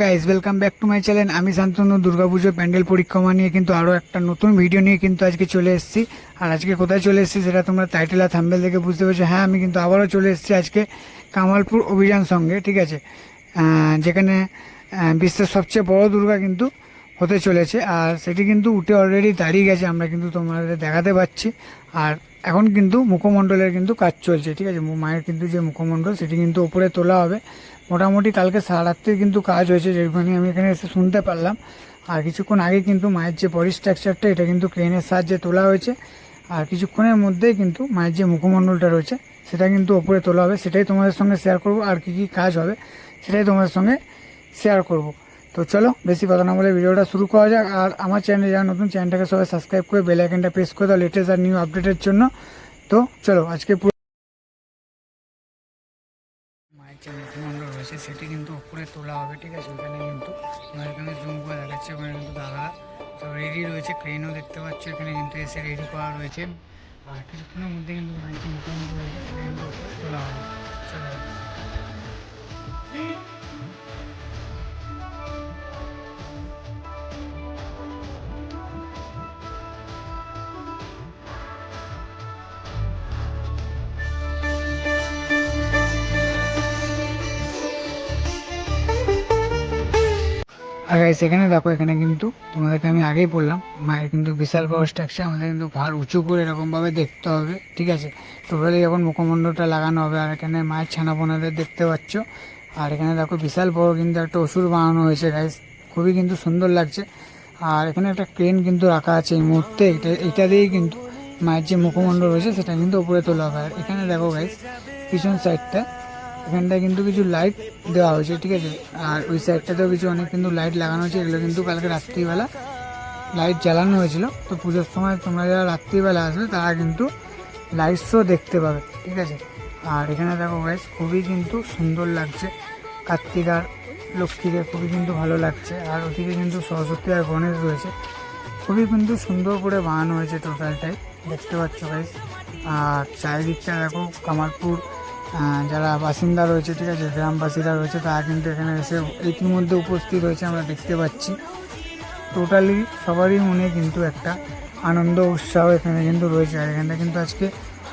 Guys welcome back to my channel আমি শান্তনু দুর্গাপুজোর প্যান্ডেল পরিক্রমা নিয়ে কিন্তু আরও একটা নতুন ভিডিও নিয়ে কিন্তু আজকে চলে এসেছি। আর আজকে কোথায় চলে এসেছি সেটা তোমরা টাইটেল আর থাম্বেল দেখে বুঝতে পেরেছ। হ্যাঁ আমি কিন্তু আবারও চলে এসেছি আজকে কামালপুর অভিযান সঙ্গে, ঠিক আছে? যেখানে বিশ্বের সবচেয়ে বড় দুর্গা কিন্তু হতে চলেছে। আর সেটি কিন্তু উঠে অলরেডি দাঁড়িয়ে গেছে, আমরা কিন্তু তোমাদের দেখাতে পাচ্ছি। আর এখন কিন্তু মুখমণ্ডলের কিন্তু কাজ চলছে, ঠিক আছে? মায়ের কিন্তু যে মুখমণ্ডল, সেটি কিন্তু ওপরে তোলা হবে। মোটামুটি কালকে সারা রাত্রে কিন্তু কাজ হয়েছে, যেখানে আমি এখানে এসে শুনতে পারলাম। আর কিছুক্ষণ আগে কিন্তু মায়ের যে বডি স্ট্রাকচারটা এটা কিন্তু ক্রেনের সাহায্যে তোলা হয়েছে। আর কিছুক্ষণের মধ্যেই কিন্তু মায়ের যে মুখমণ্ডলটা রয়েছে, সেটা কিন্তু ওপরে তোলা হবে। সেটাই তোমাদের সঙ্গে শেয়ার করব। আর কি কি কাজ হবে, সেটাই তোমাদের সঙ্গে শেয়ার করব। তো চলো, বেশি কথা না বলে ভিডিওটা শুরু করা যাক। আর আমার চ্যানেলে যারা নতুন চ্যানেলটাকে সবাই সাবস্ক্রাইব করে বেল আইকনটা প্রেস করে দাও লেটেস্ট আর নিউ আপডেটের জন্য। তো চলো, আজকে পুরো মায়ের যে মুখমণ্ডল রয়েছে, সেটি কিন্তু উপরে তোলা হবে, ঠিক আছে? ওখানে কিন্তু তোমার এখানে জুম করে দেখাচ্ছে, ওখানে কিন্তু দাদারা সব রেডি রয়েছে ক্রেনও দেখতে পাচ্ছ, এখানে কিন্তু এসে রেডি করা রয়েছে। আর কিছুক্ষণের মধ্যে কিন্তু মায়ের যে মুখমণ্ডল রয়েছে, সেটা কিন্তু উপরে তোলা হবে। চলো। আর গাইস এখানে দেখো, এখানে কিন্তু তোমাদেরকে আমি আগেই বললাম, মায়ের কিন্তু বিশাল বড় স্ট্রাকচার আমাদের কিন্তু ভার উঁচু করে এরকমভাবে দেখতে হবে, ঠিক আছে? টোটালি যখন মুখমণ্ডলটা লাগানো হবে, আর এখানে মায়ের ছানাপোনাদের দেখতে পাচ্ছ, আর এখানে দেখো বিশাল বড় কিন্তু একটা ওষুধ বানানো হয়েছে গাইস খুবই কিন্তু সুন্দর লাগছে। আর এখানে একটা ক্রেন কিন্তু রাখা আছে এই মুহূর্তে, এটা এটা দিয়েই কিন্তু মায়ের যে মুখমণ্ডল রয়েছে, সেটা কিন্তু উপরে তোলা হবে। আর এখানে দেখো গাইস পিছন সাইডটা এখানটায় কিন্তু কিছু লাইট দেওয়া হয়েছে ঠিক আছে? আর ওই সাইডটাতেও কিছু অনেক কিন্তু লাইট লাগানো হয়েছে এগুলো কিন্তু কালকে রাত্রিবেলা লাইট জ্বালানো হয়েছিল। তো পুজোর সময় তোমরা যারা রাত্রিবেলা আসবে তারা কিন্তু লাইট শো দেখতে পাবে ঠিক আছে? আর এখানে দেখো গাইস খুবই কিন্তু সুন্দর লাগছে। কার্তিক আর লক্ষ্মীকে খুবই কিন্তু ভালো লাগছে। আর ওদিকে কিন্তু সরস্বতী আর গণেশ রয়েছে। খুবই কিন্তু সুন্দর করে বানানো হয়েছে টোটালটাই দেখতে পাচ্ছ গাইস আর চারিদিকটা দেখো কামালপুর আহ, যারা বাসিন্দা রয়েছে, ঠিক আছে, গ্রামবাসীরা রয়েছে, তারা কিন্তু এখানে এসে ইতিমধ্যে উপস্থিত হয়েছে, আমরা দেখতে পাচ্ছি। টোটালি সবারই মনে কিন্তু একটা আনন্দ, উৎসাহ এখানে কিন্তু রয়েছে। আর এখানটা কিন্তু আজকে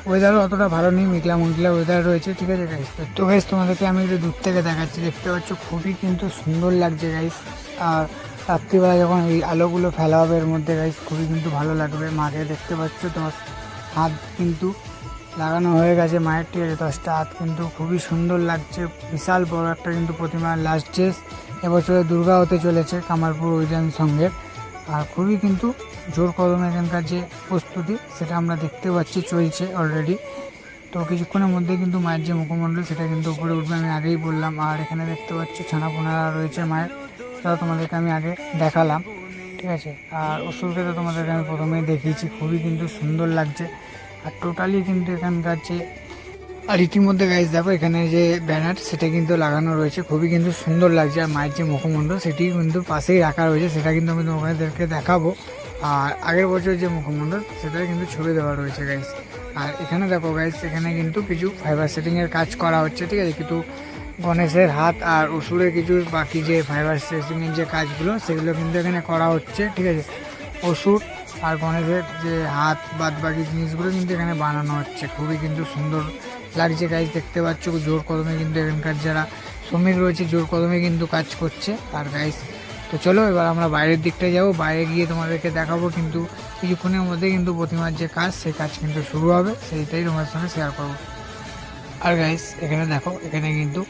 ওয়েদারও অতটা ভালো নেই, মেঘলা মুগলা ওয়েদার রয়েছে, ঠিক আছে গাইস তো গাইস তোমাদেরকে আমি একটু দূর থেকে দেখাচ্ছি। দেখতে পাচ্ছ, খুবই কিন্তু সুন্দর লাগছে গাইস আর রাত্রিবেলা যখন এই আলোগুলো ফেলা হবে এর মধ্যে গাইস খুবই কিন্তু ভালো লাগবে। মাকে দেখতে পাচ্ছ, তোমার হাত কিন্তু লাগানো হয়ে গেছে মায়ের ঠিক দশটা হাত কিন্তু খুবই সুন্দর লাগছে। বিশাল বড় একটা কিন্তু প্রতিমা লাস্ট ড্রেস এবছরে দুর্গা হতে চলেছে কামালপুর অভিযান সঙ্গের আর খুবই কিন্তু জোর কদমে এখানকার যে প্রস্তুতি, সেটা আমরা দেখতে পাচ্ছি, চলছে অলরেডি তো কিছুক্ষণের মধ্যে কিন্তু মায়ের যে মুখমণ্ডল, সেটা কিন্তু উপরে উঠবে, আমি আগেই বললাম। আর এখানে দেখতে পাচ্ছ ছানাপোনারা রয়েছে মায়ের, সেটাও তোমাদেরকে আমি আগে দেখালাম। ঠিক আছে? আর ওষুধকে তো তোমাদেরকে আমি প্রথমেই দেখিয়েছি, খুবই কিন্তু সুন্দর লাগছে। আর টোটালি কিন্তু এখানকার যে, আর ইতিমধ্যে গাইজ দেখো এখানে যে ব্যানার সেটা কিন্তু লাগানো রয়েছে। খুবই কিন্তু সুন্দর লাগছে। আর মায়ের যে মুখমণ্ডল সেটি কিন্তু পাশেই রাখা রয়েছে। সেটা কিন্তু আমি তোমাদেরকে দেখাবো। আর আগের বছর যে মুখমণ্ডল সেটা কিন্তু ছবি দেওয়া রয়েছে গাইজ আর এখানে দেখো গাইজ এখানে কিন্তু কিছু ফাইবার সেটিংয়ের কাজ করা হচ্ছে, ঠিক আছে? কিন্তু গণেশের হাত আর ওষুধের কিছু বাকি যে ফাইবার সেটিংয়ের যে কাজগুলো, সেগুলো কিন্তু এখানে করা হচ্ছে, ঠিক আছে? ওষুধ আর গণেশের যে হাত বাদ বাকি জিনিসগুলো কিন্তু এখানে বানানো হচ্ছে। খুবই কিন্তু সুন্দর লাগছে গাইজ দেখতে পাচ্ছ জোর কদমে কিন্তু এখানকার যারা শ্রমিক রয়েছে, জোর কদমে কিন্তু কাজ করছে। আর গাইজ তো চলো এবার আমরা বাইরের দিকটায় যাব। বাইরে গিয়ে তোমাদেরকে দেখাবো কিন্তু কিছুক্ষণের মধ্যে কিন্তু প্রতিমার যে কাজ, সেই কাজ কিন্তু শুরু হবে। সেইটাই তোমাদের সঙ্গে শেয়ার করব। আর গাইস এখানে দেখো, এখানে কিন্তু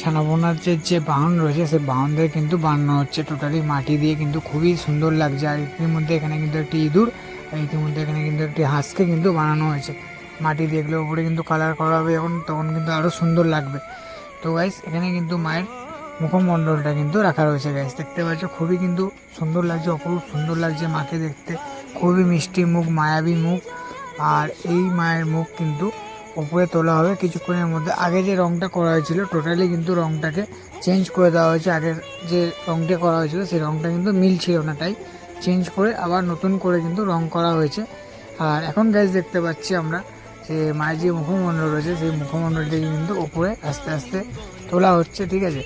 ছানাবোনার যে যে বাহন রয়েছে, সেই বাহনদের কিন্তু বানানো হচ্ছে টোটালি মাটি দিয়ে, কিন্তু খুবই সুন্দর লাগছে। আর এর মধ্যে এখানে কিন্তু একটি ইঁদুর, আর ইতিমধ্যে এখানে কিন্তু একটি হাঁসকে কিন্তু বানানো হয়েছে। মাটি দিয়ে এগুলোর উপরে কিন্তু কালার করা হবে এখন তখন কিন্তু আরও সুন্দর লাগবে। তো গাইস এখানে কিন্তু মায়ের মুখমণ্ডলটা কিন্তু রাখা রয়েছে গাইস দেখতে পাচ্ছ, খুবই কিন্তু সুন্দর লাগছে, অপরূপ সুন্দর লাগছে মাকে দেখতে। খুবই মিষ্টি মুখ, মায়াবী মুখ। আর এই মায়ের মুখ কিন্তু উপরে তোলা হবে। কিছুক্ষণের মধ্যে। আগে যে রংটা করা হয়েছিল টোটালি কিন্তু রংটাকে চেঞ্জ করে দেওয়া হয়েছে। আগের যে রংটা করা হয়েছিল, সেই রংটা কিন্তু মিল ছিল না। তাই চেঞ্জ করে আবার নতুন করে কিন্তু রং করা হয়েছে। আর এখন গ্যাস দেখতে পাচ্ছি আমরা যে মায়ের যে মুখমণ্ডল রয়েছে, সেই মুখমণ্ডলটিকে কিন্তু উপরে আস্তে আস্তে তোলা হচ্ছে, ঠিক আছে?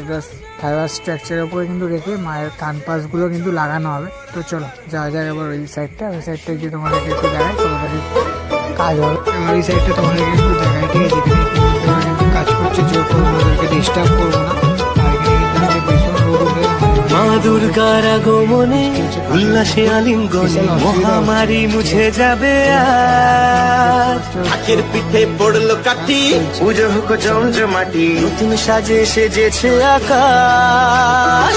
একটা ফাইবার স্ট্রাকচারের উপরে কিন্তু রেখে মায়ের কান পাশগুলো কিন্তু লাগানো হবে। তো চলো, যাওয়া যাক এবার ওই সাইডটা ওই সাইডটা গিয়ে তোমাদেরকে একটু দেখাই তোমাদের কাজ হবে এবার এই সাইডটা তোমাদেরকে একটু দেখাই ঠিক আছে এখানে কিন্তু কাজ করছে জোর করে তোমাদেরকে ডিস্টার্ব করব না। আর এখানে কিন্তু হচ্ছে ভীষণ রোদ উঠে মা দুর্গার আগমনে উল্লাসে আলিঙ্গনে মহামারী মুছে যাবে আখের পিঠে পড়ল কাঠি। পুজো হোক জমজমাটি নতুন সাজে সেজেছে আকাশ।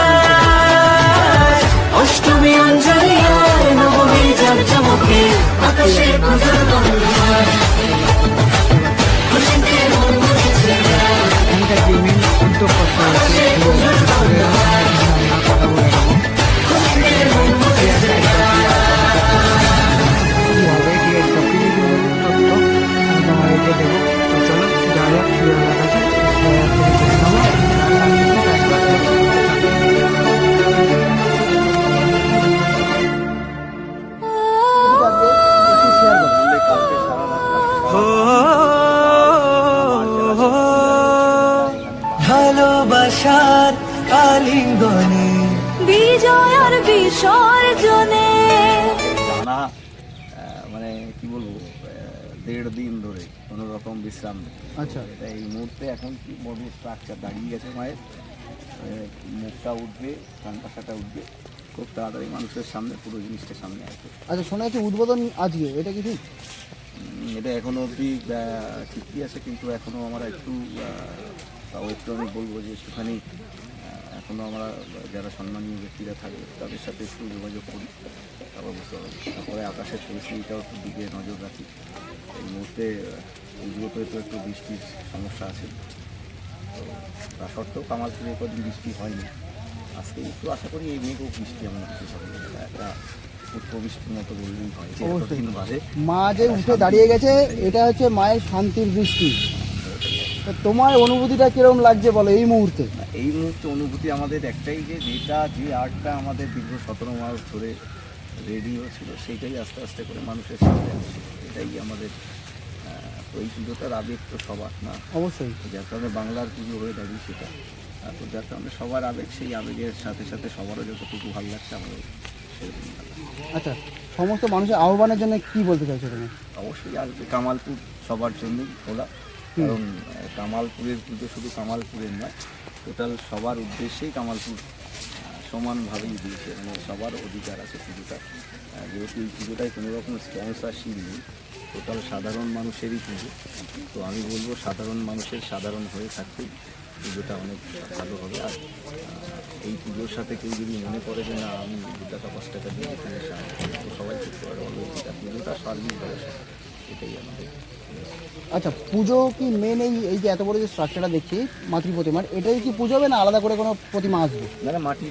আজ। অষ্টমী অঞ্জলি আর নবমী জমজমকে আকাশে পুজোর বন্ধন ভালোবাসার আলিঙ্গনে বিজয় আর বিসর্জনে। টানা মানে কি বলব দেড় দিন ধরে কোনো রকম বিশ্রাম নেই। আচ্ছা। এটা এই মুহূর্তে এখন কি বডি স্ট্রাকচার দাঁড়িয়ে গেছে মায়ের। মুখটা উঠবে কানটা কাটা উঠবে খুব তাড়াতাড়ি মানুষের সামনে পুরো জিনিসটা সামনে আসবে। আচ্ছা শোনা যাচ্ছে উদ্বোধন আজকে এটা কি ঠিক? এটা এখনও অবধি ঠিকই আছে কিন্তু এখনও আমরা একটু তাও একটু আমি বলব যে একটুখানি আহ, এখনও আমরা যারা সম্মানীয় ব্যক্তিরা থাকে তাদের সাথে একটু যোগাযোগ করি। তারপর বুঝতে পারব তারপরে আকাশের পরিস্থিতিটাও একটু দিকে নজর রাখি। এই মুহূর্তে আহ, তো একটু বৃষ্টির সমস্যা আছে। তো তা সত্ত্বেও কামালপুরে কদিন বৃষ্টি হয়নি। আজকে একটু আশা করি এই মেঘও বৃষ্টি এমন কিছু হবে একটা হয় মা যে উঠে দাঁড়িয়ে গেছে এটা হচ্ছে মায়ের শান্তির বৃষ্টি। তোমার অনুভূতিটা কীরকম লাগছে বলো এই মুহূর্তে? এই মুহূর্তে অনুভূতি আমাদের একটাই যে যেটা যে আর্টটা আমাদের দীর্ঘ সতেরো মাস ধরে রেডি হয়েছিল সেইটাই আস্তে আস্তে করে মানুষের সামনে আসছে। এটাই আমাদের ওই পুজোটার আবেগ তো সবার না? অবশ্যই। যার কারণে বাংলার পুজো হয়ে দাঁড়িয়ে সেটা। তো যার কারণে সবার আবেগ সেই আবেগের সাথে সাথে সবারও যতটুকু ভালো লাগছে আমাদের। আচ্ছা সমস্ত মানুষের আহ্বানের জন্য কি বলতে চাইছো তুমি? অবশ্যই আসবে। কামালপুর সবার জন্যই খোলা। কারণ কামালপুরের পুজো শুধু কামালপুরের নয় টোটাল সবার উদ্দেশ্যেই কামালপুর সমানভাবেই দিয়েছে মানে সবার অধিকার আছে পুজোটা। যেহেতু এই পুজোটায় কোনো রকম স্পন্সারশিপ নেই টোটাল সাধারণ মানুষেরই পুজো। তো আমি বলব সাধারণ মানুষের সাধারণ হয়ে থাকতেই পুজোটা অনেক ভালো হবে। আর এই পুজোর সাথে কেউ যদি মনে করে যে না আমি দু টাকা পাঁচ টাকা দিয়ে এখানে তো সবাই করতে পারে অলওয়েজ পুজোটা সার্বিকভাবে এটাই আমাদের আচ্ছা পুজো কি মেন এই এই যে এত বড় যে স্ট্রাকচারটা দেখছি মাতৃ প্রতিমার এটাই কি পুজো হবে না আলাদা করে কোনো প্রতিমা আসবে? না না মাটির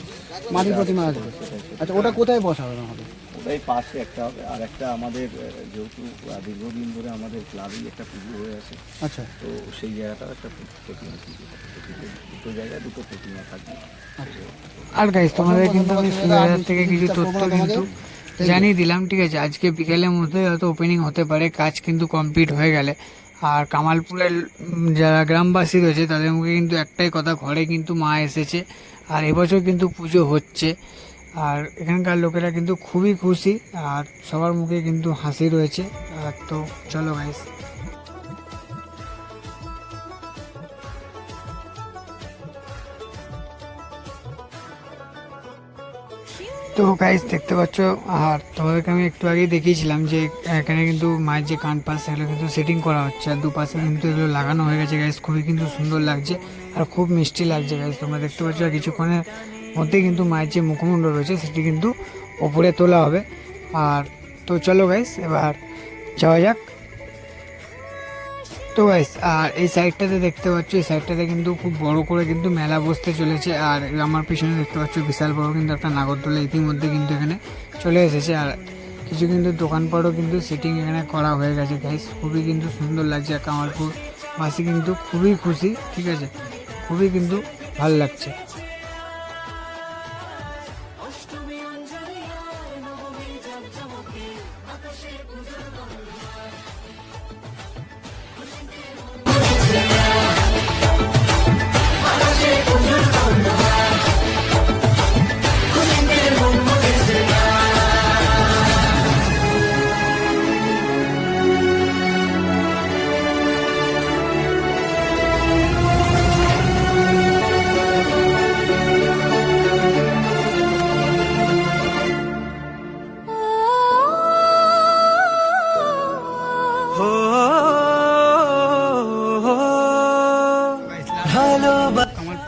মাটির প্রতিমা আসবে। আচ্ছা ওটা কোথায় বসানো হবে ওটাই পাশে একটা হবে আর একটা আমাদের যেহেতু দীর্ঘদিন ধরে আমাদের ক্লাবেই একটা পুজো হয়ে আছে। আচ্ছা। তো সেই জায়গাটাও একটা প্রতিমা পুজো দুটো- জায়গায় দুটো প্রতিমা থাকবে। আর গাইস তোমাদের কিন্তু আমি থেকে কিছু তথ্য কিন্তু। জানিয়ে দিলাম, ঠিক আছে, আজকে বিকেলের মধ্যে হয়তো ওপেনিং হতে পারে, কাজ কিন্তু কমপ্লিট হয়ে গেলে। আর কামালপুরের যারা গ্রামবাসী রয়েছে, তাদের মুখে কিন্তু একটাই কথা, ঘরে কিন্তু মা এসেছে, আর এবছর কিন্তু পুজো হচ্ছে। আর এখানকার লোকেরা কিন্তু খুবই খুশি, আর সবার মুখে কিন্তু হাসি রয়েছে। আর তো চলো গাইস তো গাইস দেখতে পাচ্ছ? আর তোমাদেরকে আমি একটু আগেই দেখিয়েছিলাম যে, এখানে কিন্তু মায়ের যে কান পাশ, সেগুলো কিন্তু সেটিং করা হচ্ছে। আর দুপাশে কিন্তু এগুলো লাগানো হয়ে গেছে গাইস খুবই কিন্তু সুন্দর লাগছে আর খুব মিষ্টি লাগছে গাইস তোমরা দেখতে পাচ্ছ আর কিছুক্ষণের মধ্যেই কিন্তু মায়ের যে মুখমণ্ডল রয়েছে, সেটি কিন্তু ওপরে তোলা হবে। আর তো চলো গাইস এবার যাওয়া যাক। তো গাইস আর এই সাইডটাতে দেখতে পাচ্ছ, এই সাইডটাতে কিন্তু খুব বড় করে কিন্তু মেলা বসতে চলেছে। আর আমার পিছনে দেখতে পাচ্ছ, বিশাল বড় কিন্তু একটা নাগরদোলা ইতিমধ্যে কিন্তু এখানে চলে এসেছে। আর কিছু কিন্তু দোকানপাটও কিন্তু সিটিং এখানে করা হয়ে গেছে গাইস খুবই কিন্তু সুন্দর লাগছে আর কামালপুর বাসী কিন্তু খুবই খুশি, ঠিক আছে? খুবই কিন্তু ভালো লাগছে।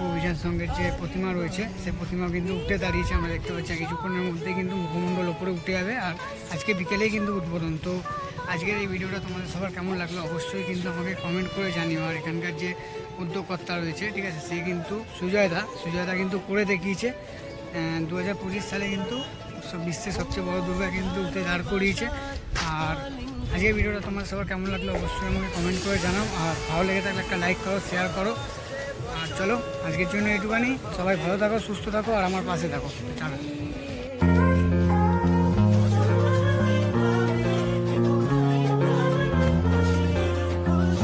অভিযান সঙ্গের যে প্রতিমা রয়েছে, সেই প্রতিমা কিন্তু উঠে দাঁড়িয়েছে, আমরা দেখতে পাচ্ছি। কিছুক্ষণের মধ্যে কিন্তু মুখমণ্ডল ওপরে উঠে যাবে, আর আজকে বিকেলেই কিন্তু উদ্বোধন। তো আজকের এই ভিডিওটা তোমাদের সবার কেমন লাগল অবশ্যই কিন্তু আমাকে কমেন্ট করে জানিও, আর এখানকার যে উদ্যোগকর্তা রয়েছে, ঠিক আছে, সে কিন্তু সুজয়দা সুজয়দা কিন্তু করে দেখিয়েছে। দু হাজার পঁচিশ সালে কিন্তু বিশ্বের সবচেয়ে বড় দুর্গা কিন্তু উঠে দাঁড় করিয়েছে। আর আজকের ভিডিওটা তোমার সবার কেমন লাগল অবশ্যই আমাকে কমেন্ট করে জানাও, আর ভালো লেগে থাকলে একটা লাইক করো শেয়ার করো। আর চলো, আজকের জন্য এইটুখানি। সবাই ভালো থাকো, সুস্থ থাকো, আর আমার পাশে থাকো। চলো।